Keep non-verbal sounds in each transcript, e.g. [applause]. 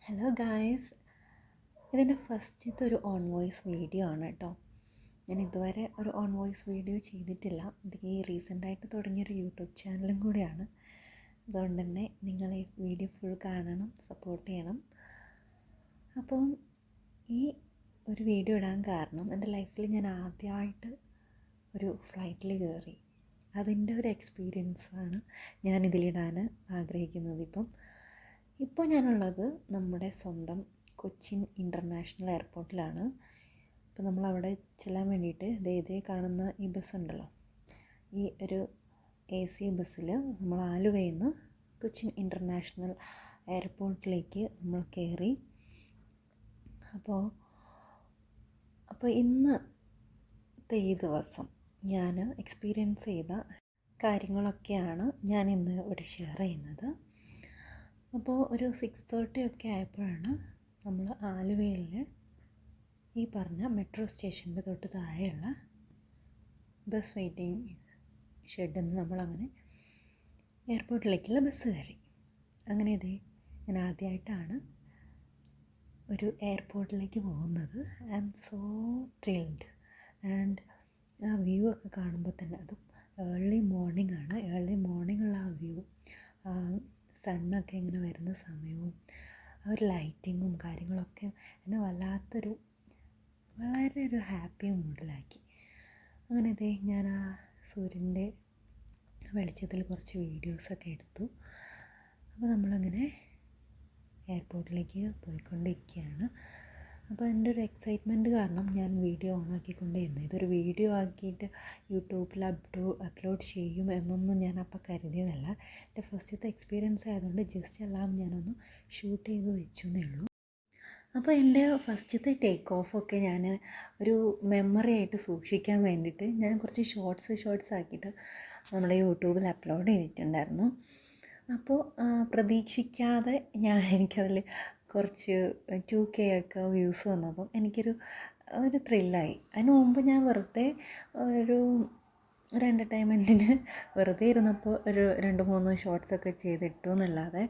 Hello guys ഇതിന്റെ ഫസ്റ്റത്തെ ഒരു ഓൺ വോയിസ് വീഡിയോ ആണ് കേട്ടോ ഞാൻ ഇതുവരെ ഒരു ഓൺ വോയിസ് വീഡിയോ ചെയ്തിട്ടില്ല. ഇത് ഈ റീസെന്റായിട്ട് തുടങ്ങിയൊരു യൂട്യൂബ് ചാനലും കൂടിയാണ്. അതുകൊണ്ട് തന്നെ നിങ്ങൾ ഈ വീഡിയോ ഫുൾ കാണണം സപ്പോർട്ട് ചെയ്യണം. അപ്പം ഈ ഒരു വീഡിയോ ഇടാൻ കാരണം എന്റെ ലൈഫിൽ ഞാൻ ആദ്യമായിട്ട് ഒരു ഫ്ലൈറ്റിൽ കയറി അതിന്റെ ഒരു എക്സ്പീരിയൻസാണ് ഞാൻ ഇതിലിടാൻ ആഗ്രഹിക്കുന്നത് ഇപ്പം. ഇപ്പോൾ ഞാനുള്ളത് നമ്മുടെ സ്വന്തം കൊച്ചിൻ ഇന്റർനാഷണൽ എയർപോർട്ടിലാണ്. അപ്പോൾ നമ്മളവിടെ ചെല്ലാൻ വേണ്ടിയിട്ട് ദേ ഇതേ കാണുന്ന ഈ ബസ് ഉണ്ടല്ലോ. ഈ ഒരു എ സി ബസ്സിൽ നമ്മൾ ആലുവയിൽ നിന്ന് കൊച്ചിൻ ഇന്റർനാഷണൽ എയർപോർട്ടിലേക്ക് നമ്മൾ കയറി. അപ്പോൾ അപ്പോൾ ഇന്നത്തെ ഈ ദിവസം ഞാൻ എക്സ്പീരിയൻസ് ചെയ്ത കാര്യങ്ങളൊക്കെയാണ് ഞാൻ ഇന്ന് ഇവിടെ ഷെയർ ചെയ്യുന്നത്. അപ്പോൾ ഒരു സിക്സ് തേർട്ടി ഒക്കെ ആയപ്പോഴാണ് നമ്മൾ ആലുവയിൽ ഈ പറഞ്ഞ മെട്രോ സ്റ്റേഷന്റെ തൊട്ട് താഴെയുള്ള ബസ് വെയിറ്റിംഗ് ഷെഡിൽ നിന്ന് നമ്മളങ്ങനെ എയർപോർട്ടിലേക്കുള്ള ബസ് കയറി. അങ്ങനെ ഇതേ ഞാൻ ആദ്യമായിട്ടാണ് ഒരു എയർപോർട്ടിലേക്ക് പോകുന്നത്. I am so thrilled and ആ വ്യൂ ഒക്കെ കാണുമ്പോൾ തന്നെ അതും ഏർലി മോർണിംഗ് ആണ്. ഏർലി മോർണിംഗ് ഉള്ള ആ വ്യൂ സണ്ണൊക്കെ ഇങ്ങനെ വരുന്ന സമയവും ആ ഒരു ലൈറ്റിങ്ങും കാര്യങ്ങളൊക്കെ എന്നെ വല്ലാത്തൊരു വളരെ ഒരു ഹാപ്പി മൂഡിലാക്കി അങ്ങനെ ഇതേ ഞാൻ ആ സൂര്യന്റെ വെളിച്ചത്തിൽ കുറച്ച് വീഡിയോസൊക്കെ എടുത്തു. അപ്പോൾ നമ്മളങ്ങനെ എയർപോർട്ടിലേക്ക് പോയിക്കൊണ്ടിരിക്കുകയാണ്. അപ്പോൾ എന്റെ ഒരു എക്സൈറ്റ്മെന്റ് കാരണം ഞാൻ വീഡിയോ ഓൺ ആക്കിക്കൊണ്ടേയിരുന്നു. ഇതൊരു വീഡിയോ ആക്കിയിട്ട് യൂട്യൂബിൽ അപ്ലോ അപ്ലോഡ് ചെയ്യും എന്നൊന്നും ഞാൻ അപ്പോൾ കരുതിയതല്ല. എന്റെ ഫസ്റ്റത്തെ എക്സ്പീരിയൻസ് ആയതുകൊണ്ട് ജസ്റ്റ് എല്ലാം ഞാനൊന്ന് ഷൂട്ട് ചെയ്ത് വെച്ചു എന്നേ ഉള്ളൂ. അപ്പോൾ എന്റെ ഫസ്റ്റത്തെ ടേക്ക് ഓഫൊക്കെ ഞാൻ ഒരു മെമ്മറി ആയിട്ട് സൂക്ഷിക്കാൻ വേണ്ടിയിട്ട് ഞാൻ കുറച്ച് ഷോർട്സ് ഷോർട്സ് ആക്കിയിട്ട് നമ്മുടെ യൂട്യൂബിൽ അപ്ലോഡ് ചെയ്തിട്ടുണ്ടായിരുന്നു. അപ്പോൾ പ്രതീക്ഷിക്കാതെ ഞാൻ എനിക്കതിൽ കുറച്ച് ടു കെ ഒക്കെ വ്യൂസ് വന്നപ്പം എനിക്കൊരു ഒരു ത്രില്ലായി അതിന് മുമ്പ് ഞാൻ വെറുതെ ഒരു ഒരു എന്റർടൈൻമെന്റിന് [laughs] വെറുതെ ഇരുന്നപ്പോൾ ഒരു രണ്ട് മൂന്ന് ഷോർട്സൊക്കെ ചെയ്തിട്ടു എന്നല്ലാതെ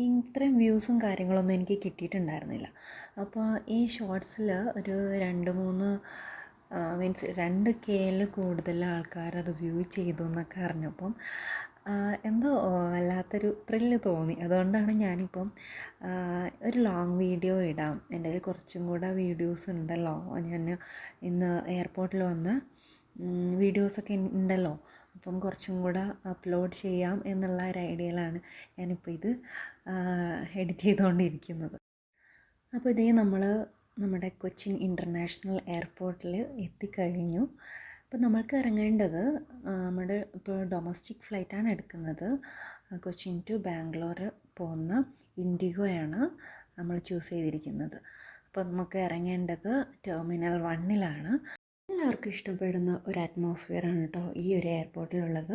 ഇത്രയും വ്യൂസും കാര്യങ്ങളൊന്നും എനിക്ക് കിട്ടിയിട്ടുണ്ടായിരുന്നില്ല. അപ്പോൾ ഈ ഷോർട്സിൽ ഒരു രണ്ട് മൂന്ന് മീൻസ് രണ്ട് കെയിൽ കൂടുതൽ ആൾക്കാർ അത് വ്യൂ ചെയ്തു എന്നൊക്കെ അറിഞ്ഞപ്പം എന്തോ വല്ലാത്തൊരു ത്രില്ല് തോന്നി. അതുകൊണ്ടാണ് ഞാനിപ്പം ഒരു ലോങ് വീഡിയോ ഇടാം. എന്റെ കയ്യിൽ കുറച്ചും കൂടെ വീഡിയോസ് ഉണ്ടല്ലോ. ഞാൻ ഇന്ന് എയർപോർട്ടിൽ വന്ന് വീഡിയോസൊക്കെ ഉണ്ടല്ലോ. അപ്പം കുറച്ചും കൂടെ അപ്ലോഡ് ചെയ്യാം എന്നുള്ള ഒരു ഐഡിയയിലാണ് ഞാനിപ്പോൾ ഇത് എഡിറ്റ് ചെയ്തുകൊണ്ടിരിക്കുന്നത്. അപ്പോൾ ഇതേ നമ്മൾ നമ്മുടെ കൊച്ചിൻ ഇന്റർനാഷണൽ എയർപോർട്ടിൽ എത്തിക്കഴിഞ്ഞു. അപ്പോൾ നമ്മൾക്ക് ഇറങ്ങേണ്ടത് നമ്മുടെ ഇപ്പോൾ ഡൊമസ്റ്റിക് ഫ്ലൈറ്റാണ് എടുക്കുന്നത്. കൊച്ചിൻ ടു ബാംഗ്ലൂർ പോകുന്ന ഇൻഡിഗോയാണ് നമ്മൾ ചൂസ് ചെയ്തിരിക്കുന്നത്. അപ്പോൾ നമുക്ക് ഇറങ്ങേണ്ടത് ടെർമിനൽ വണ്ണിലാണ് എല്ലാവർക്കും ഇഷ്ടപ്പെടുന്ന ഒരു അറ്റ്മോസ്ഫിയറാണ് കേട്ടോ ഈ ഒരു എയർപോർട്ടിലുള്ളത്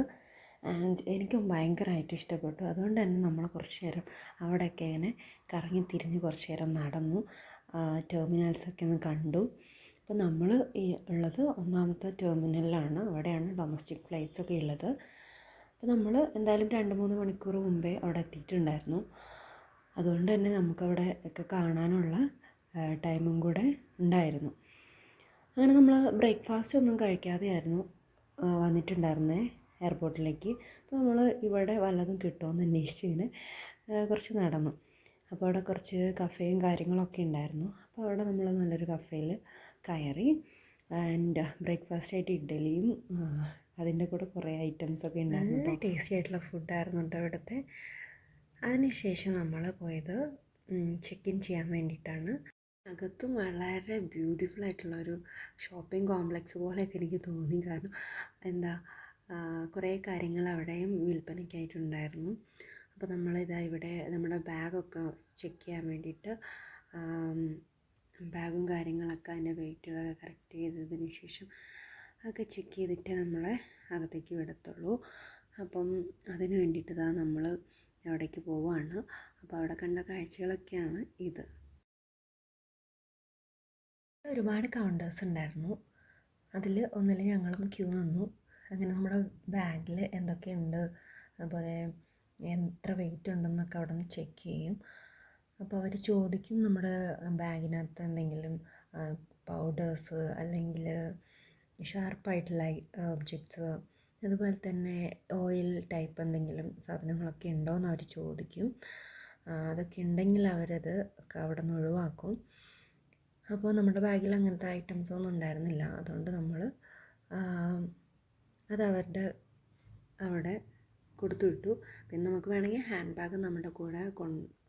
ആൻഡ് എനിക്ക് ഭയങ്കരമായിട്ട് ഇഷ്ടപ്പെട്ടു. അതുകൊണ്ട് തന്നെ നമ്മൾ കുറച്ച് നേരം അവിടെയൊക്കെ ഇങ്ങനെ കറങ്ങി തിരിഞ്ഞ് കുറച്ച് നേരം നടന്നു. ടെർമിനൽസൊക്കെ ഒന്ന് കണ്ടു. അപ്പോൾ നമ്മൾ ഈ ഉള്ളത് ഒന്നാമത്തെ ടെർമിനലിലാണ്. അവിടെയാണ് ഡൊമസ്റ്റിക് ഫ്ലൈറ്റ്സ് ഒക്കെ ഉള്ളത്. അപ്പോൾ നമ്മൾ എന്തായാലും രണ്ട് മൂന്ന് മണിക്കൂർ മുമ്പേ അവിടെ എത്തിയിട്ടുണ്ടായിരുന്നു. അതുകൊണ്ട് തന്നെ നമുക്കവിടെ ഒക്കെ കാണാനുള്ള ടൈമും കൂടെ ഉണ്ടായിരുന്നു. അങ്ങനെ നമ്മൾ ബ്രേക്ക്ഫാസ്റ്റ് ഒന്നും കഴിക്കാതെയായിരുന്നു വന്നിട്ടുണ്ടായിരുന്നേ എയർപോർട്ടിലേക്ക്. അപ്പോൾ നമ്മൾ ഇവിടെ വല്ലതും കിട്ടുമെന്ന് അന്വേഷിച്ച് ഇങ്ങനെ കുറച്ച് നടന്നു. അപ്പോൾ അവിടെ കുറച്ച് കഫേയും കാര്യങ്ങളൊക്കെ ഉണ്ടായിരുന്നു. അപ്പോൾ അവിടെ നമ്മൾ നല്ലൊരു കഫേയിൽ കയറി ആൻഡ് ബ്രേക്ക്ഫാസ്റ്റ് ആയിട്ട് ഇഡ്ഡലിയും അതിന്റെ കൂടെ കുറേ ഐറ്റംസ് ഒക്കെ ഉണ്ടായിരുന്നു നല്ല ടേസ്റ്റി ആയിട്ടുള്ള ഫുഡായിരുന്നു കേട്ടോ ഇവിടുത്തെ. അതിനുശേഷം നമ്മൾ പോയത് ചെക്ക് ഇൻ ചെയ്യാൻ വേണ്ടിയിട്ടാണ് അകത്തും വളരെ ബ്യൂട്ടിഫുൾ ആയിട്ടുള്ള ഒരു ഷോപ്പിംഗ് കോംപ്ലക്സ് പോലെയൊക്കെ എനിക്ക് തോന്നി. കാരണം എന്താ കുറേ കാര്യങ്ങൾ അവിടെയും വിൽപ്പനയ്ക്കായിട്ടുണ്ടായിരുന്നു അപ്പോൾ നമ്മളിതാ ഇവിടെ നമ്മുടെ ബാഗൊക്കെ ചെക്ക് ചെയ്യാൻ വേണ്ടിയിട്ട് ബാഗും കാര്യങ്ങളൊക്കെ അതിന്റെ വെയിറ്റുകളൊക്കെ കറക്റ്റ് ചെയ്തതിന് ശേഷം അതൊക്കെ ചെക്ക് ചെയ്തിട്ട് നമ്മളെ അകത്തേക്ക് വിടത്തുള്ളൂ. അപ്പം അതിന് വേണ്ടിയിട്ട് ഇതാ നമ്മൾ അവിടേക്ക് പോവുകയാണ് അപ്പോൾ അവിടെ കണ്ട കാഴ്ചകളൊക്കെയാണ് ഇത്. ഒരുപാട് കൗണ്ടേഴ്സ് ഉണ്ടായിരുന്നു. അതിൽ ഒന്നിൽ ഞങ്ങളും ക്യൂ നിന്നു. അങ്ങനെ നമ്മുടെ ബാഗിൽ എന്തൊക്കെയുണ്ട് അതുപോലെ എത്ര വെയിറ്റ് ഉണ്ടെന്നൊക്കെ അവിടെ നിന്ന് ചെക്ക് ചെയ്യും. അപ്പോൾ അവർ ചോദിക്കും നമ്മുടെ ബാഗിനകത്ത് എന്തെങ്കിലും പൗഡേഴ്സ് അല്ലെങ്കിൽ ഷാർപ്പായിട്ടുള്ള ഒബ്ജക്ട്സ് അതുപോലെ തന്നെ ഓയിൽ ടൈപ്പ് എന്തെങ്കിലും സാധനങ്ങളൊക്കെ ഉണ്ടോ എന്ന് അവർ ചോദിക്കും. അതൊക്കെ ഉണ്ടെങ്കിൽ അവരത് അവിടെ നിന്ന് ഒഴിവാക്കും. അപ്പോൾ നമ്മുടെ ബാഗിൽ അങ്ങനത്തെ ഐറ്റംസ് ഒന്നും ഉണ്ടായിരുന്നില്ല. അതുകൊണ്ട് നമ്മൾ അത് അവരുടെ അവിടെ കൊടുത്തു വിട്ടു. പിന്നെ നമുക്ക് വേണമെങ്കിൽ ഹാൻഡ് ബാഗ് നമ്മുടെ കൂടെ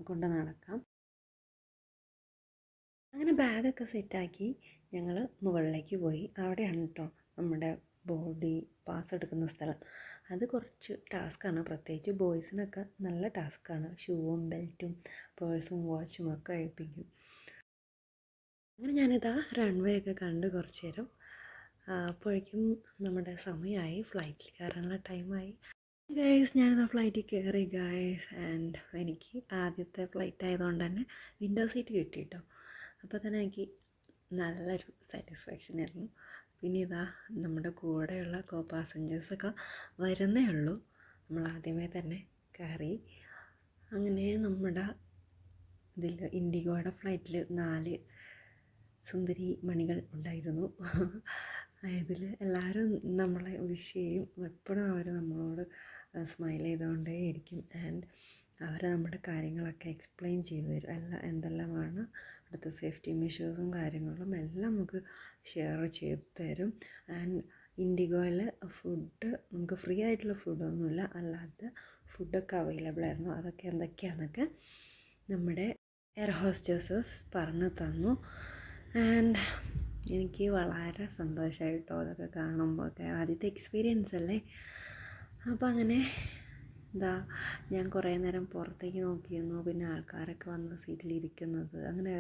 കൊണ്ട് നടക്കാം. അങ്ങനെ ബാഗൊക്കെ സെറ്റാക്കി ഞങ്ങൾ മുകളിലേക്ക് പോയി. അവിടെയാണ് കേട്ടോ നമ്മുടെ ബോഡി പാസ് എടുക്കുന്ന സ്ഥലം. അത് കുറച്ച് ടാസ്ക്കാണ് പ്രത്യേകിച്ച് ബോയ്സിനൊക്കെ നല്ല ടാസ്ക്കാണ് ഷൂവും ബെൽറ്റും പേഴ്സും വാച്ചും ഒക്കെ അഴിപ്പിക്കും. അങ്ങനെ ഞാനിതാ റൺവേ ഒക്കെ കണ്ട് കുറച്ച് നേരം. അപ്പോഴേക്കും നമ്മുടെ സമയമായി. ഫ്ലൈറ്റിൽ കയറാനുള്ള ടൈമായി ഗൈസ് ഞാനിതാ ഫ്ലൈറ്റിൽ കയറി ഗൈസ് ആൻഡ് എനിക്ക് ആദ്യത്തെ ഫ്ലൈറ്റ് ആയതുകൊണ്ട് തന്നെ വിൻഡോ സീറ്റ് കിട്ടി കേട്ടോ അപ്പോൾ തന്നെ എനിക്ക് നല്ലൊരു സാറ്റിസ്ഫാക്ഷൻ ആയിരുന്നു. പിന്നെ ഇതാ നമ്മുടെ കൂടെയുള്ള കോ പാസഞ്ചേഴ്സൊക്കെ വരുന്നേ ഉള്ളൂ. നമ്മൾ ആദ്യമേ തന്നെ കയറി. അങ്ങനെ നമ്മുടെ ഇതിൽ ഇൻഡിഗോയുടെ ഫ്ലൈറ്റിൽ നാല് സുന്ദരി മണികൾ ഉണ്ടായിരുന്നു. [laughs] ഇതിൽ എല്ലാവരും നമ്മളെ വിഷ് ചെയ്യും. എപ്പോഴും അവർ നമ്മളോട് സ്മൈൽ ചെയ്തുകൊണ്ടേയിരിക്കും. ആൻഡ് അവർ നമ്മുടെ കാര്യങ്ങളൊക്കെ എക്സ്പ്ലെയിൻ ചെയ്തു തരും. എല്ലാം എന്തെല്ലാമാണ് അടുത്ത സേഫ്റ്റി മെഷേഴ്സും കാര്യങ്ങളും എല്ലാം നമുക്ക് ഷെയർ ചെയ്തു തരും. ആൻഡ് ഇൻഡിഗോയിൽ ഫുഡ് നമുക്ക് ഫ്രീ ആയിട്ടുള്ള ഫുഡൊന്നുമില്ല അല്ലാത്ത ഫുഡൊക്കെ അവൈലബിൾ ആയിരുന്നു. അതൊക്കെ എന്തൊക്കെയാണെന്നൊക്കെ നമ്മുടെ എയർ ഹോസ്റ്റേഴ്സസ് പറഞ്ഞു തന്നു. ആൻഡ് എനിക്ക് വളരെ സന്തോഷമായിട്ടോ അതൊക്കെ കാണുമ്പോൾ ഒക്കെ ആദ്യത്തെ എക്സ്പീരിയൻസ് അല്ലേ? അപ്പോൾ അങ്ങനെ എന്താ ഞാൻ കുറേ നേരം പുറത്തേക്ക് നോക്കിയിരുന്നു. പിന്നെ ആൾക്കാരൊക്കെ വന്ന് സീറ്റിലിരിക്കുന്നത് അങ്ങനെ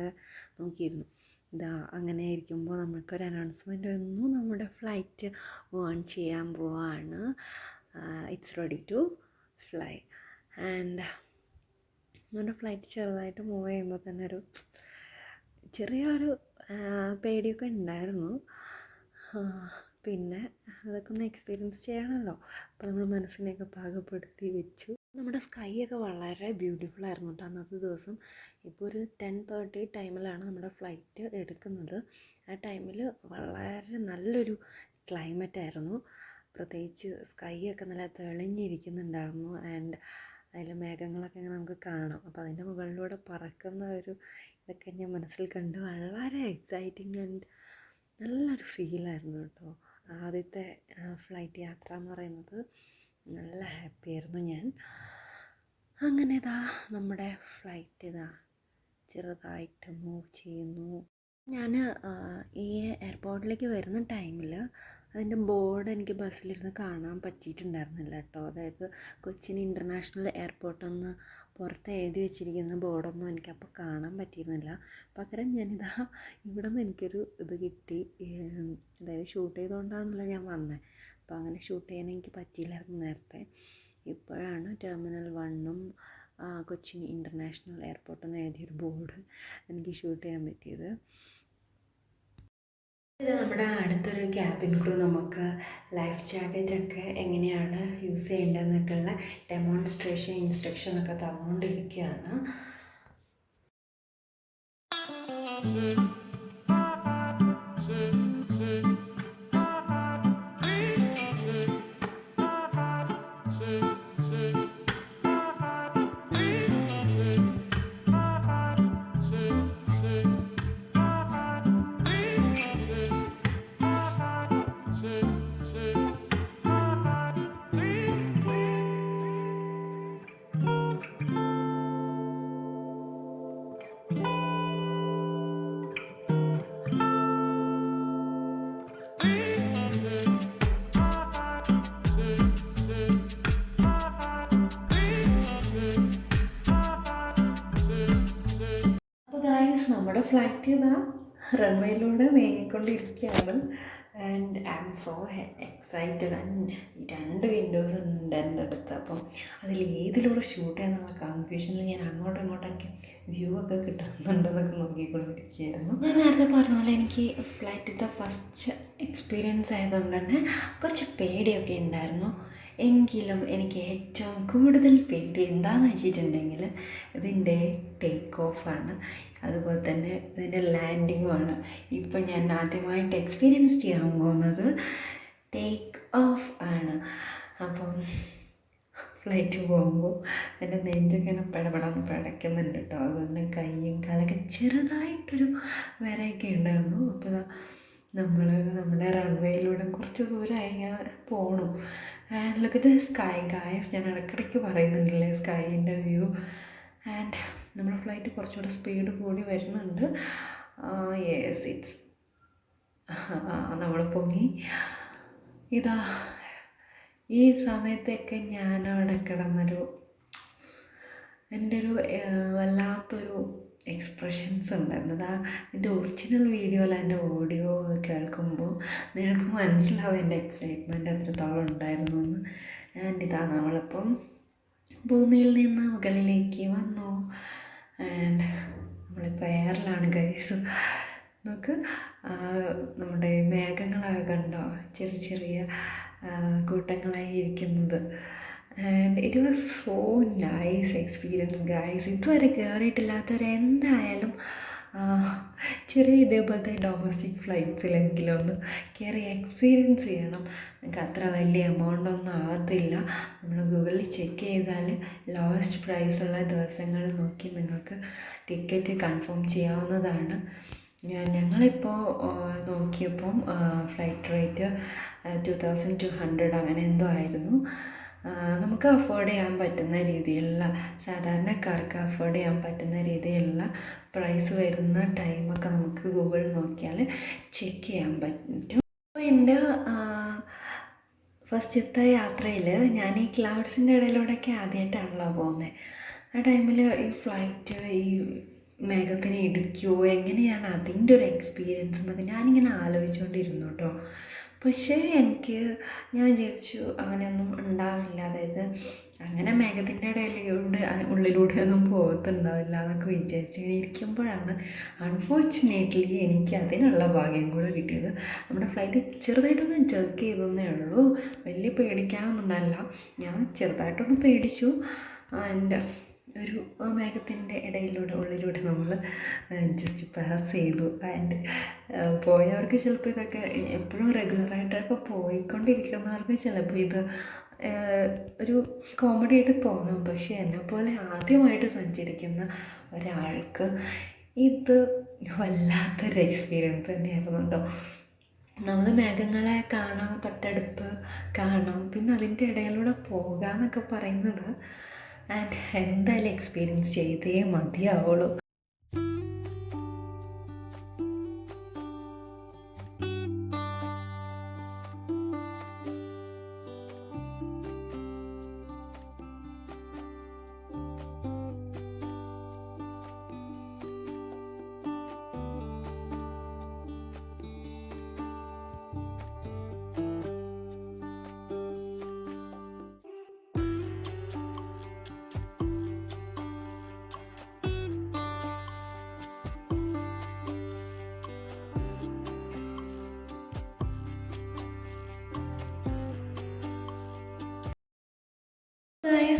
നോക്കിയിരുന്നു. ഇതാ അങ്ങനെ ഇരിക്കുമ്പോൾ നമുക്കൊരു അനൗൺസ്മെന്റ് വന്നു. നമ്മുടെ ഫ്ലൈറ്റ് ഓൺ ചെയ്യാൻ പോവാണ്. It's ready to fly and നമ്മുടെ ഫ്ലൈറ്റ് ചെറുതായിട്ട് മൂവ് ചെയ്യുമ്പോൾ തന്നെ ഒരു ചെറിയൊരു പേടിയൊക്കെ ഉണ്ടായിരുന്നു. പിന്നെ അതൊക്കെ ഒന്ന് എക്സ്പീരിയൻസ് ചെയ്യണമല്ലോ അപ്പോൾ നമ്മൾ മനസ്സിനെയൊക്കെ പാകപ്പെടുത്തി വെച്ചു. നമ്മുടെ സ്കൈ ഒക്കെ വളരെ ബ്യൂട്ടിഫുൾ ആയിരുന്നു കേട്ടോ അന്നത്തെ ദിവസം. ഇപ്പോൾ ഒരു ടെൻ തേർട്ടി ടൈമിലാണ് നമ്മുടെ ഫ്ലൈറ്റ് എടുക്കുന്നത്. ആ ടൈമിൽ വളരെ നല്ലൊരു ക്ലൈമറ്റ് ആയിരുന്നു. പ്രത്യേകിച്ച് സ്കൈ ഒക്കെ നല്ല തെളിഞ്ഞിരിക്കുന്നുണ്ടായിരുന്നു. ആൻഡ് അതിൽ മേഘങ്ങളൊക്കെ ഇങ്ങനെ നമുക്ക് കാണാം. അപ്പോൾ അതിന്റെ മുകളിലൂടെ പറക്കുന്ന ഒരു ഇതൊക്കെ ഞാൻ മനസ്സിൽ കണ്ട് വളരെ എക്സൈറ്റിംഗ് ആൻഡ് നല്ലൊരു ഫീലായിരുന്നു കേട്ടോ ആദ്യത്തെ ഫ്ലൈറ്റ് യാത്ര എന്ന് പറയുന്നത് നല്ല ഹാപ്പി ആയിരുന്നു ഞാൻ. അങ്ങനെ ഇതാ നമ്മുടെ ഫ്ലൈറ്റ് ഇതാ ചെറുതായിട്ട് മൂവ് ചെയ്യുന്നു. ഞാൻ ഈ എയർപോർട്ടിലേക്ക് വരുന്ന ടൈമിൽ അതിന്റെ ബോർഡ് എനിക്ക് ബസ്സിലിരുന്ന് കാണാൻ പറ്റിയിട്ടുണ്ടായിരുന്നില്ല കേട്ടോ. അതായത് കൊച്ചിൻ ഇന്റർനാഷണൽ എയർപോർട്ടെന്ന് പുറത്ത് എഴുതി വെച്ചിരിക്കുന്ന ബോർഡൊന്നും എനിക്കപ്പോൾ കാണാൻ പറ്റിയിരുന്നില്ല. പകരം ഞാനിതാ ഇവിടെ നിന്ന് എനിക്കൊരു ഇത് കിട്ടി. അതായത് ഷൂട്ട് ചെയ്തുകൊണ്ടാണല്ലോ ഞാൻ വന്നത് അപ്പോൾ അങ്ങനെ ഷൂട്ട് ചെയ്യാൻ എനിക്ക് പറ്റിയില്ലായിരുന്നു നേരത്തെ. ഇപ്പോഴാണ് ടെർമിനൽ വണ്ണും കൊച്ചിൻ ഇന്റർനാഷണൽ എയർപോർട്ടെന്ന് എഴുതിയൊരു ബോർഡ് എനിക്ക് ഷൂട്ട് ചെയ്യാൻ പറ്റിയത്. ഇത് നമ്മുടെ അടുത്തൊരു ക്യാബിൻ ക്രൂ നമുക്ക് ലൈഫ് ജാക്കറ്റ് ഒക്കെ എങ്ങനെയാണ് യൂസ് ചെയ്യേണ്ടതെന്നൊക്കെയുള്ള ഡെമോൺസ്ട്രേഷൻ ഇൻസ്ട്രക്ഷൻ ഒക്കെ തന്നുകൊണ്ടിരിക്കുകയാണ്. നമ്മുടെ ഫ്ലൈറ്റ് ഇതാ റൺവേയിലൂടെ നീങ്ങിക്കൊണ്ടിരിക്കുകയാണ്. And I am so excited and രണ്ട് വിൻഡോസ് ഉണ്ട് എന്റെ അടുത്ത്. അപ്പം അതിൽ ഏതിലൂടെ ഷൂട്ട് ചെയ്യാന്നുള്ള കൺഫ്യൂഷനിൽ ഞാൻ അങ്ങോട്ടും ഇങ്ങോട്ടൊക്കെ വ്യൂ ഒക്കെ കിട്ടുന്നുണ്ടെന്നൊക്കെ നോക്കിക്കൊണ്ടിരിക്കുകയായിരുന്നു. ഞാൻ നേരത്തെ പറഞ്ഞ പോലെ എനിക്ക് ഫ്ലൈറ്റിലത്തെ ഫസ്റ്റ് എക്സ്പീരിയൻസ് ആയതുകൊണ്ട് തന്നെ കുറച്ച് പേടിയൊക്കെ ഉണ്ടായിരുന്നു. എങ്കിലും എനിക്ക് ഏറ്റവും കൂടുതൽ പേടി എന്താണെന്ന് വെച്ചിട്ടുണ്ടെങ്കിൽ ഇതിന്റെ ടേക്ക് ഓഫാണ് അതുപോലെ തന്നെ ഇതിന്റെ ലാൻഡിങ്ങുമാണ് ഇപ്പം ഞാൻ ആദ്യമായിട്ട് എക്സ്പീരിയൻസ് ചെയ്യാൻ പോകുന്നത് ടേക്ക് ഓഫ് ആണ്. അപ്പം ഫ്ലൈറ്റ് പോകുമ്പോൾ എന്റെ നെഞ്ചൊക്കെ ഇങ്ങനെ പടപടാന്ന് പടയ്ക്കുന്നുണ്ട് കേട്ടോ. തന്നെ കൈയും കാലൊക്കെ ചെറുതായിട്ടൊരു വരയൊക്കെ ഉണ്ടായിരുന്നു. അപ്പോൾ നമ്മൾ നമ്മുടെ റൺവേയിലൂടെ കുറച്ച് ദൂരമായി ഇങ്ങനെ പോകണം and look the sky guys ഞാൻ ഇടയ്ക്കിടയ്ക്ക് പറയുന്നുണ്ടല്ലേ സ്കൈന്റെ വ്യൂ ആൻഡ് നമ്മുടെ ഫ്ലൈറ്റ് കുറച്ചുകൂടെ സ്പീഡ് കൂടി വരുന്നുണ്ട്. യെസ് ഇറ്റ്സ് നമ്മൾ പൊങ്ങി. ഇതാ ഈ സമയത്തൊക്കെ ഞാൻ അവിടെ കിടന്നൊരു എന്റെ ഒരു വല്ലാത്തൊരു എക്സ്പ്രഷൻസ് ഉണ്ടായിരുന്നു. അതാ എന്റെ ഒറിജിനൽ വീഡിയോയിൽ എന്റെ ഓഡിയോ കേൾക്കുമ്പോൾ നിങ്ങൾക്ക് മനസ്സിലാവും എന്റെ എക്സൈറ്റ്മെന്റ് എത്രത്തോളം ഉണ്ടായിരുന്നു എന്ന്. ആൻഡ് ഇതാ നമ്മളിപ്പം ഭൂമിയിൽ നിന്ന് മുകളിലേക്ക് വന്നു. ആൻഡ് നമ്മൾ പ്രയറിലാണ് ഗൈസ് നോക്ക് നമ്മുടെ മേഘങ്ങളൊക്കെ കണ്ടോ? ചെറിയ ചെറിയ കൂട്ടങ്ങളായി ഇരിക്കുന്നത്. And it was so nice experience guys ഇതുവരെ കയറിയിട്ടില്ലാത്തവർ എന്തായാലും ചെറിയ ഇതേപോലത്തെ ഡൊമസ്റ്റിക് ഫ്ലൈറ്റ്സിലെങ്കിലും ഒന്ന് കയറി എക്സ്പീരിയൻസ് ചെയ്യണം. നിങ്ങൾക്ക് അത്ര വലിയ എമൗണ്ട് ഒന്നും ആവത്തില്ല. നമ്മൾ ഗൂഗിളിൽ ചെക്ക് ചെയ്താൽ ലോവസ്റ്റ് പ്രൈസുള്ള ദിവസങ്ങൾ നോക്കി നിങ്ങൾക്ക് ടിക്കറ്റ് കൺഫേം ചെയ്യാവുന്നതാണ്. ഞാൻ ഞങ്ങളിപ്പോൾ നോക്കിയപ്പം flight rate two thousand two hundred അങ്ങനെ എന്തോ ആയിരുന്നു. നമുക്ക് അഫോർഡ് ചെയ്യാൻ പറ്റുന്ന രീതിയിലുള്ള സാധാരണക്കാർക്ക് അഫോർഡ് ചെയ്യാൻ പറ്റുന്ന രീതിയിലുള്ള പ്രൈസ് വരുന്ന ടൈമൊക്കെ നമുക്ക് ഗൂഗിളിൽ നോക്കിയാൽ ചെക്ക് ചെയ്യാൻ പറ്റും. അപ്പോൾ എന്റെ ഫസ്റ്റത്തെ യാത്രയിൽ ഞാൻ ഈ ക്ലൗഡ്സിന്റെ ഇടയിലൂടെയൊക്കെ ആദ്യമായിട്ടാണല്ലോ പോകുന്നത്. ആ ടൈമിൽ ഈ ഫ്ലൈറ്റ് ഈ മേഘത്തിനെ ഇടിക്കുമോ എങ്ങനെയാണ് അതിന്റെ ഒരു എക്സ്പീരിയൻസ് എന്നൊക്കെ ഞാനിങ്ങനെ ആലോചിച്ചുകൊണ്ടിരുന്നു കേട്ടോ. പക്ഷേ എനിക്ക് ഞാൻ വിചാരിച്ചു അങ്ങനെയൊന്നും ഉണ്ടാവില്ല. അതായത് അങ്ങനെ മേഘത്തിന്റെ ഇടയിലൂടെ ഉള്ളിലൂടെ ഒന്നും പോകത്തുണ്ടാവില്ല എന്നൊക്കെ വിചാരിച്ച് ഇങ്ങനെ ഇരിക്കുമ്പോഴാണ് അൺഫോർച്ചുനേറ്റ്ലി എനിക്ക് അതിനുള്ള ഭാഗ്യം കൂടെ കിട്ടിയത്. നമ്മുടെ ഫ്ലൈറ്റ് ചെറുതായിട്ടൊന്ന് ജർക്ക് ചെയ്തെന്നേ ഉള്ളൂ. വലിയ പേടിക്കാനൊന്നും ഉണ്ടായില്ല ഞാൻ ചെറുതായിട്ടൊന്ന് പേടിച്ചു. എന്റെ ഒരു മേഘത്തിന്റെ ഇടയിലൂടെ ഉള്ളിലൂടെ നമ്മൾ ജസ്റ്റ് പാസ് ചെയ്തു. ആൻഡ് പോയവർക്ക് ചിലപ്പോൾ ഇതൊക്കെ എപ്പോഴും റെഗുലറായിട്ടൊക്കെ പോയിക്കൊണ്ടിരിക്കുന്നവർക്ക് ചിലപ്പോൾ ഇത് ഒരു കോമഡി ആയിട്ട് തോന്നും. പക്ഷേ എന്നെപ്പോലെ ആദ്യമായിട്ട് സഞ്ചരിക്കുന്ന ഒരാൾക്ക് ഇത് വല്ലാത്തൊരു എക്സ്പീരിയൻസ് തന്നെയായിരുന്നു കേട്ടോ. നമ്മൾ മേഘങ്ങളെ കാണാം തൊട്ടടുത്ത് കാണാം പിന്നെ അതിന്റെ ഇടയിലൂടെ പോകാമെന്നൊക്കെ പറയുന്നത് ആൻഡ് എന്തായാലും എക്സ്പീരിയൻസ് ചെയ്തേ മതിയാവുള്ളൂ.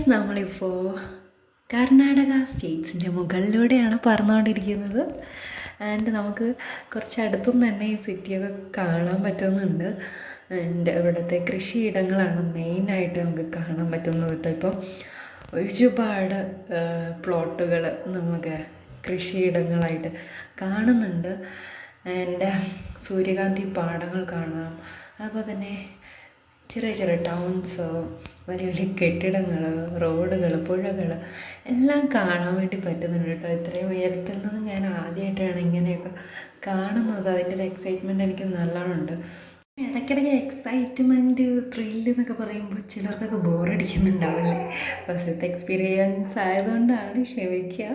നമ്മളിപ്പോൾ കർണാടക സ്റ്റേറ്റ്സിന്റെ മുകളിലൂടെയാണ് പറന്നുകൊണ്ടിരിക്കുന്നത്. ആൻഡ് നമുക്ക് കുറച്ച് അടുത്തും തന്നെ ഈ സിറ്റിയൊക്കെ കാണാൻ പറ്റുന്നുണ്ട്. ആൻഡ് ഇവിടുത്തെ കൃഷിയിടങ്ങളാണ് മെയിനായിട്ട് നമുക്ക് കാണാൻ പറ്റുന്നത് കേട്ടോ. ഇപ്പം ഒരുപാട് പ്ലോട്ടുകൾ നമുക്ക് കൃഷിയിടങ്ങളായിട്ട് കാണുന്നുണ്ട്. ആൻഡ് സൂര്യകാന്തി പാടങ്ങൾ കാണാം. അപ്പോൾ തന്നെ ചെറിയ ചെറിയ ടൗൺസ് വലിയ വലിയ കെട്ടിടങ്ങൾ റോഡുകൾ പുഴകൾ എല്ലാം കാണാൻ വേണ്ടി പറ്റുന്നുണ്ട് കേട്ടോ. ഇത്രയും ഉയരത്തിൽ നിന്ന് ഞാൻ ആദ്യമായിട്ടാണ് ഇങ്ങനെയൊക്കെ കാണുന്നത്. അതിന്റെ ഒരു എക്സൈറ്റ്മെന്റ് എനിക്ക് നല്ലോണം ഇടയ്ക്കിടയ്ക്ക് എക്സൈറ്റ്മെന്റ് ത്രില്ല് എന്നൊക്കെ പറയുമ്പോൾ ചിലർക്കൊക്കെ ബോറടിക്കുന്നുണ്ടാവില്ലേ ഫസ്റ്റത്തെ എക്സ്പീരിയൻസ് ആയതുകൊണ്ടാണ് ക്ഷമിക്കുക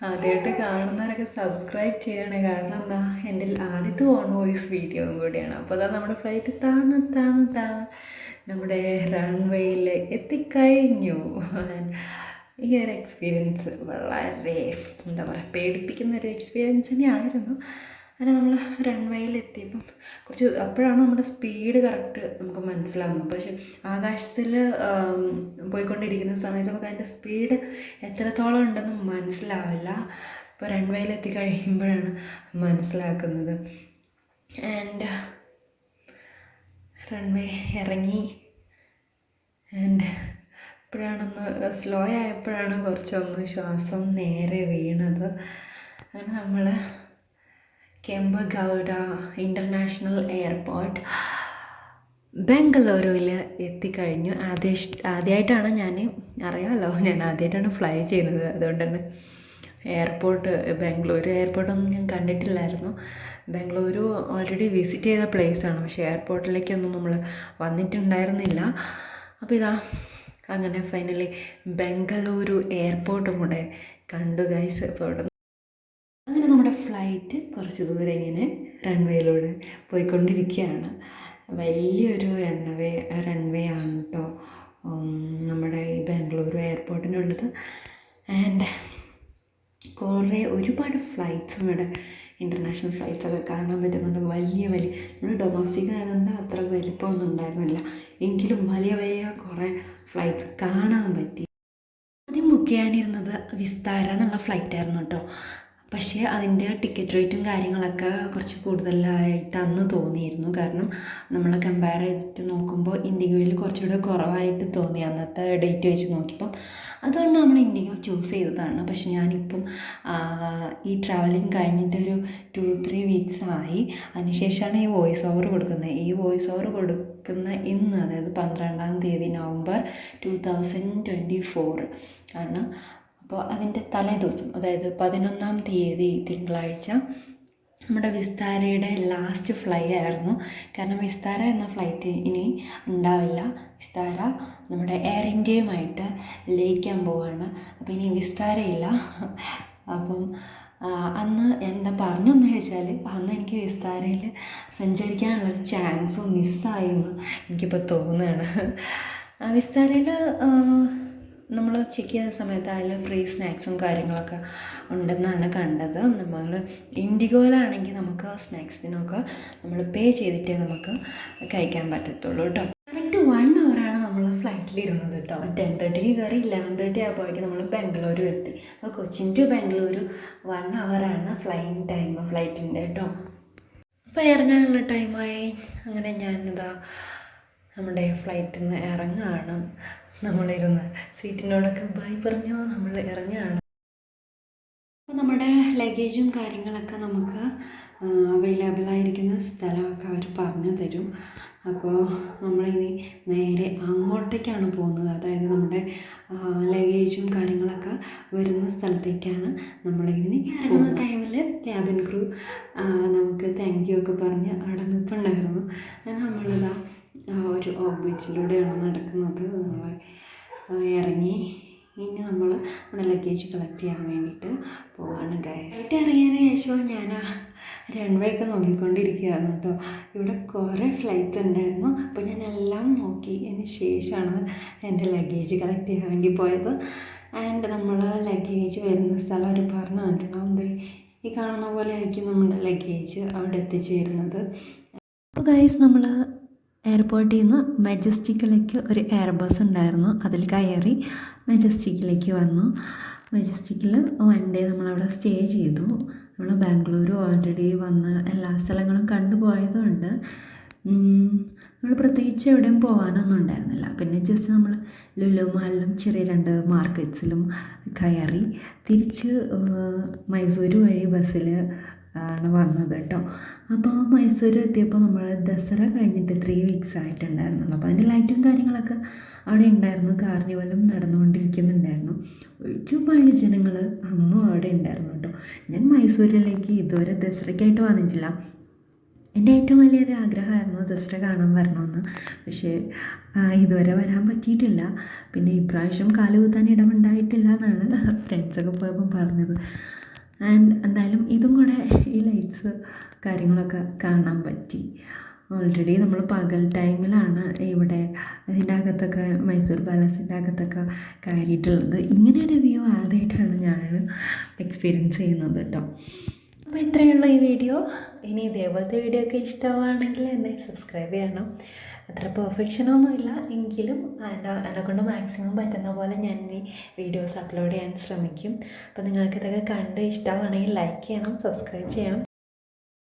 ആദ്യമായിട്ട് കാണുന്നവരൊക്കെ സബ്സ്ക്രൈബ് ചെയ്യണേ. കാരണം എന്താ എന്റെ ആദ്യത്തെ ഓൺ വോയിസ് വീഡിയോയും കൂടിയാണ്. അപ്പോൾ അതാ നമ്മുടെ ഫ്ലൈറ്റ് താന്ന് താന്ന് താന്ന് നമ്മുടെ റൺവേയിൽ എത്തിക്കഴിഞ്ഞു. ഈ ഒരു എക്സ്പീരിയൻസ് വളരെ എന്താ പറയുക പേടിപ്പിക്കുന്ന ഒരു എക്സ്പീരിയൻസ് തന്നെയായിരുന്നു. അങ്ങനെ നമ്മൾ റൺവേയിൽ എത്തിയപ്പം കുറച്ച് അപ്പോഴാണ് നമ്മുടെ സ്പീഡ് കറക്റ്റ് നമുക്ക് മനസ്സിലാവുന്നത്. പക്ഷെ ആകാശത്തിൽ പോയിക്കൊണ്ടിരിക്കുന്ന സമയത്ത് നമുക്ക് അതിന്റെ സ്പീഡ് എത്രത്തോളം ഉണ്ടെന്ന് മനസ്സിലാവില്ല. ഇപ്പോൾ റൺവേയിൽ എത്തി കഴിയുമ്പോഴാണ് മനസ്സിലാക്കുന്നത്. ആൻഡ് റൺവേ ഇറങ്ങി. ആൻഡ് ഇപ്പോഴാണൊന്ന് സ്ലോ ആയപ്പോഴാണ് കുറച്ചൊന്ന് ശ്വാസം നേരെ വീണത്. അങ്ങനെ നമ്മൾ കെമ്പഗൗഡ ഇന്റർനാഷണൽ എയർപോർട്ട് ബംഗളൂരുവിൽ എത്തിക്കഴിഞ്ഞു. ആദ്യ ആദ്യമായിട്ടാണ് ഞാൻ അറിയാമല്ലോ ഞാൻ ആദ്യമായിട്ടാണ് ഫ്ലൈ ചെയ്യുന്നത്. അതുകൊണ്ട് തന്നെ എയർപോർട്ട് ബാംഗ്ലൂർ എയർപോർട്ടൊന്നും ഞാൻ കണ്ടിട്ടില്ലായിരുന്നു. ബാംഗ്ലൂരു ഓൾറെഡി വിസിറ്റ് ചെയ്ത പ്ലേസാണ് പക്ഷേ എയർപോർട്ടിലേക്കൊന്നും നമ്മൾ വന്നിട്ടുണ്ടായിരുന്നില്ല. അപ്പോൾ ഇതാ അങ്ങനെ ഫൈനലി ബംഗളൂരു എയർപോർട്ടും കൂടെ കണ്ടു ഗൈസ് ഇപ്പോൾ ഇവിടെ ഫ്ലൈറ്റ് കുറച്ച് ദൂരം ഇങ്ങനെ റൺവേയിലൂടെ പോയിക്കൊണ്ടിരിക്കുകയാണ്. വലിയൊരു റൺവേ റൺവേ ആണ് കേട്ടോ നമ്മുടെ ഈ ബാംഗ്ലൂർ എയർപോർട്ടിനുള്ളത്. ആൻഡ് കുറേ ഒരുപാട് ഫ്ലൈറ്റ്സും ഇവിടെ ഇന്റർനാഷണൽ ഫ്ലൈറ്റ്സൊക്കെ കാണാൻ പറ്റുന്നുണ്ട്. വലിയ വലിയ നമ്മൾ ഡൊമസ്റ്റിക് ആയതുകൊണ്ട് അത്ര വലിപ്പമൊന്നും ഉണ്ടായിരുന്നില്ല. എങ്കിലും വലിയ വലിയ കുറേ ഫ്ലൈറ്റ്സ് കാണാൻ പറ്റി. ആദ്യം ബുക്ക് ചെയ്യാനിരുന്നത് വിസ്താര എന്നുള്ള ഫ്ലൈറ്റ് ആയിരുന്നു കേട്ടോ പക്ഷേ അതിന്റെ ടിക്കറ്റ് റേറ്റും കാര്യങ്ങളൊക്കെ കുറച്ച് കൂടുതലായിട്ട് അന്ന് തോന്നിയിരുന്നു. കാരണം നമ്മൾ കമ്പയർ ചെയ്തിട്ട് നോക്കുമ്പോൾ ഇൻഡിഗോയിൽ കുറച്ചുകൂടെ കുറവായിട്ട് തോന്നി അന്നത്തെ ഡേറ്റ് വെച്ച് നോക്കിയപ്പം. അതുകൊണ്ട് നമ്മൾ ഇൻഡിഗോ ചൂസ് ചെയ്തതാണ്. പക്ഷെ ഞാനിപ്പം ഈ ട്രാവലിംഗ് കഴിഞ്ഞിട്ട് ഒരു ടു ത്രീ വീക്സ് ആയി. അതിനുശേഷമാണ് ഈ വോയിസ് ഓവർ കൊടുക്കുന്നത്. ഈ വോയിസ് ഓവർ കൊടുക്കുന്ന ഇന്ന് അതായത് പന്ത്രണ്ടാം തീയതി November two thousand twenty four ആണ്. അപ്പോൾ അതിന്റെ തലേ ദിവസം അതായത് പതിനൊന്നാം തീയതി തിങ്കളാഴ്ച നമ്മുടെ വിസ്താരയുടെ ലാസ്റ്റ് ഫ്ലൈ ആയിരുന്നു. കാരണം വിസ്താര എന്ന ഫ്ലൈറ്റ് ഇനി ഉണ്ടാവില്ല. വിസ്താര നമ്മുടെ എയർ ഇന്ത്യയുമായിട്ട് ലയിക്കാൻ പോവുകയാണ് അപ്പോൾ ഇനി വിസ്താരയില്ല. അപ്പം അന്ന് എന്താ പറഞ്ഞതെന്ന് വെച്ചാൽ അന്ന് എനിക്ക് വിസ്താരയിൽ സഞ്ചരിക്കാനുള്ളൊരു ചാൻസ് മിസ്സായി എന്ന് എനിക്കിപ്പോൾ തോന്നുകയാണ്. വിസ്താരയിൽ നമ്മൾ ചെക്ക് ചെയ്ത സമയത്ത് അതിൽ ഫ്രീ സ്നാക്സും കാര്യങ്ങളൊക്കെ ഉണ്ടെന്നാണ് കണ്ടത്. നമ്മൾ ഇൻഡിഗോയിലാണെങ്കിൽ നമുക്ക് സ്നാക്സിനൊക്കെ നമ്മൾ പേ ചെയ്തിട്ടേ നമുക്ക് കഴിക്കാൻ പറ്റത്തുള്ളൂ കേട്ടോ കറക്റ്റ് വൺ അവറാണ് നമ്മൾ ഫ്ലൈറ്റിലിരുന്നത് കേട്ടോ ടെൻ തേർട്ടിക്ക് കയറി ഇലവൻ തേർട്ടി ആയപ്പോഴേക്കും നമ്മൾ ബാംഗ്ലൂരു എത്തി. അപ്പോൾ കൊച്ചിൻ ടു ബാംഗ്ലൂരു വൺ അവറാണ് ഫ്ലൈയിങ് ടൈം ഫ്ലൈറ്റിന്റെ കേട്ടോ അപ്പോൾ ഇറങ്ങാനുള്ള ടൈമായി അങ്ങനെ ഞാനിതാ നമ്മുടെ ഫ്ലൈറ്റിൽ നിന്ന് ഇറങ്ങുകയാണ് നമ്മളിരുന്ന് സീറ്റിനോടൊക്കെ ബൈ പറഞ്ഞു നമ്മൾ ഇറങ്ങുകയാണ് അപ്പോൾ നമ്മുടെ ലഗേജും കാര്യങ്ങളൊക്കെ നമുക്ക് അവൈലബിൾ ആയിരിക്കുന്ന സ്ഥലമൊക്കെ അവർ പറഞ്ഞു തരും. അപ്പോൾ നമ്മളിനി നേരെ അങ്ങോട്ടേക്കാണ് പോകുന്നത്. അതായത് നമ്മുടെ ലഗേജും കാര്യങ്ങളൊക്കെ വരുന്ന സ്ഥലത്തേക്കാണ് നമ്മളിനി പോകുന്ന ടൈമിൽ ക്യാബിൻ ക്രൂ നമുക്ക് താങ്ക് യു ഒക്കെ പറഞ്ഞ് അവിടെ നിൽപ്പുണ്ടായിരുന്നു നമ്മളിതാ ഒരു ബീച്ചിലൂടെയാണ് നടക്കുന്നത്. നമ്മൾ ഇറങ്ങി ഇനി നമ്മൾ നമ്മുടെ ലഗേജ് കളക്ട് ചെയ്യാൻ വേണ്ടിയിട്ട് പോവാണ് ഗൈസ് ഇറങ്ങിയതിന് ശേഷം ഞാൻ ആ റൺവേ ഒക്കെ നോക്കിക്കൊണ്ടിരിക്കുകയായിരുന്നു കേട്ടോ. ഇവിടെ കുറേ ഫ്ലൈറ്റ്സ് ഉണ്ടായിരുന്നു. അപ്പോൾ ഞാൻ എല്ലാം നോക്കി അതിന് ശേഷമാണ് എന്റെ ലഗേജ് കളക്ട് ചെയ്യാൻ വേണ്ടി പോയത്. ആൻഡ് നമ്മൾ ലഗേജ് വരുന്ന സ്ഥലം അവർ പറഞ്ഞു തന്നിട്ടുണ്ടാവും ഈ കാണുന്ന പോലെ ആയിരിക്കും നമ്മുടെ ലഗേജ് അവിടെ എത്തിച്ചേരുന്നത്. അപ്പോൾ ഗൈസ് നമ്മൾ എയർപോർട്ടിൽ നിന്ന് മെജസ്റ്റിക്കിലേക്ക് ഒരു എയർ ബസ് ഉണ്ടായിരുന്നു. അതിൽ കയറി മെജസ്റ്റിക്കിലേക്ക് വന്നു. മെജസ്റ്റിക്കിൽ വൺ ഡേ നമ്മളവിടെ സ്റ്റേ ചെയ്തു. നമ്മൾ ബാംഗ്ലൂർ ഓൾറെഡി വന്ന് എല്ലാ സ്ഥലങ്ങളും കണ്ടുപോയതുകൊണ്ട് നമ്മൾ പ്രത്യേകിച്ച് എവിടെയും പോകാനൊന്നും ഉണ്ടായിരുന്നില്ല. പിന്നെ ജസ്റ്റ് നമ്മൾ ലുലു മാളിലും ചെറിയ രണ്ട് മാർക്കറ്റ്സിലും കയറി തിരിച്ച് മൈസൂർ വഴി ബസ്സിൽ ആണ് വന്നത് കേട്ടോ. അപ്പോൾ മൈസൂർ എത്തിയപ്പോൾ നമ്മൾ ദസറ കഴിഞ്ഞിട്ട് ത്രീ വീക്സ് ആയിട്ടുണ്ടായിരുന്നുള്ളൂ അപ്പോൾ അതിന്റെ ലൈറ്റും കാര്യങ്ങളൊക്കെ അവിടെ ഉണ്ടായിരുന്നു. കാർണിവലും നടന്നുകൊണ്ടിരിക്കുന്നുണ്ടായിരുന്നു. ഒരുപാട് ജനങ്ങൾ അന്നും അവിടെ ഉണ്ടായിരുന്നു കേട്ടോ. ഞാൻ മൈസൂരിലേക്ക് ഇതുവരെ ദസറയ്ക്കായിട്ട് വന്നിട്ടില്ല. എന്റെ ഏറ്റവും വലിയൊരു ആഗ്രഹമായിരുന്നു ദസറ കാണാൻ വരണമെന്ന്. പക്ഷേ ഇതുവരെ വരാൻ പറ്റിയിട്ടില്ല. പിന്നെ ഇപ്രാവശ്യം കാലുകുത്താൻ ഇടമുണ്ടായിട്ടില്ല എന്നാണ് ഫ്രണ്ട്സൊക്കെ പോയപ്പോൾ പറഞ്ഞത്. ആൻഡ് എന്തായാലും ഇതും കൂടെ ഈ ലൈറ്റ്സ് കാര്യങ്ങളൊക്കെ കാണാൻ പറ്റി. ഓൾറെഡി നമ്മൾ പകൽ ടൈമിലാണ് ഇവിടെ ഇതിന്റെ അകത്തൊക്കെ മൈസൂർ പാലസിന്റെ അകത്തൊക്കെ കയറിയിട്ടുള്ളത്. ഇങ്ങനെ ഒരു വ്യൂ ആദ്യമായിട്ടാണ് ഞാൻ എക്സ്പീരിയൻസ് ചെയ്യുന്നത് കേട്ടോ അപ്പോൾ ഇത്രയുള്ള ഈ വീഡിയോ ഇനി ഇതേപോലത്തെ വീഡിയോ ഒക്കെ ഇഷ്ടമാണെങ്കിൽ എന്നെ സബ്സ്ക്രൈബ് ചെയ്യണം. അത്ര പെർഫെക്ഷനൊന്നുമില്ല എങ്കിലും എന്നെ എന്നെ കൊണ്ട് മാക്സിമം പറ്റുന്ന പോലെ ഞാൻ ഈ വീഡിയോസ് അപ്ലോഡ് ചെയ്യാൻ ശ്രമിക്കും. അപ്പോൾ നിങ്ങൾക്ക് ഇതൊക്കെ കണ്ട് ഇഷ്ടമാണെങ്കിൽ ലൈക്ക് ചെയ്യണം സബ്സ്ക്രൈബ് ചെയ്യണം.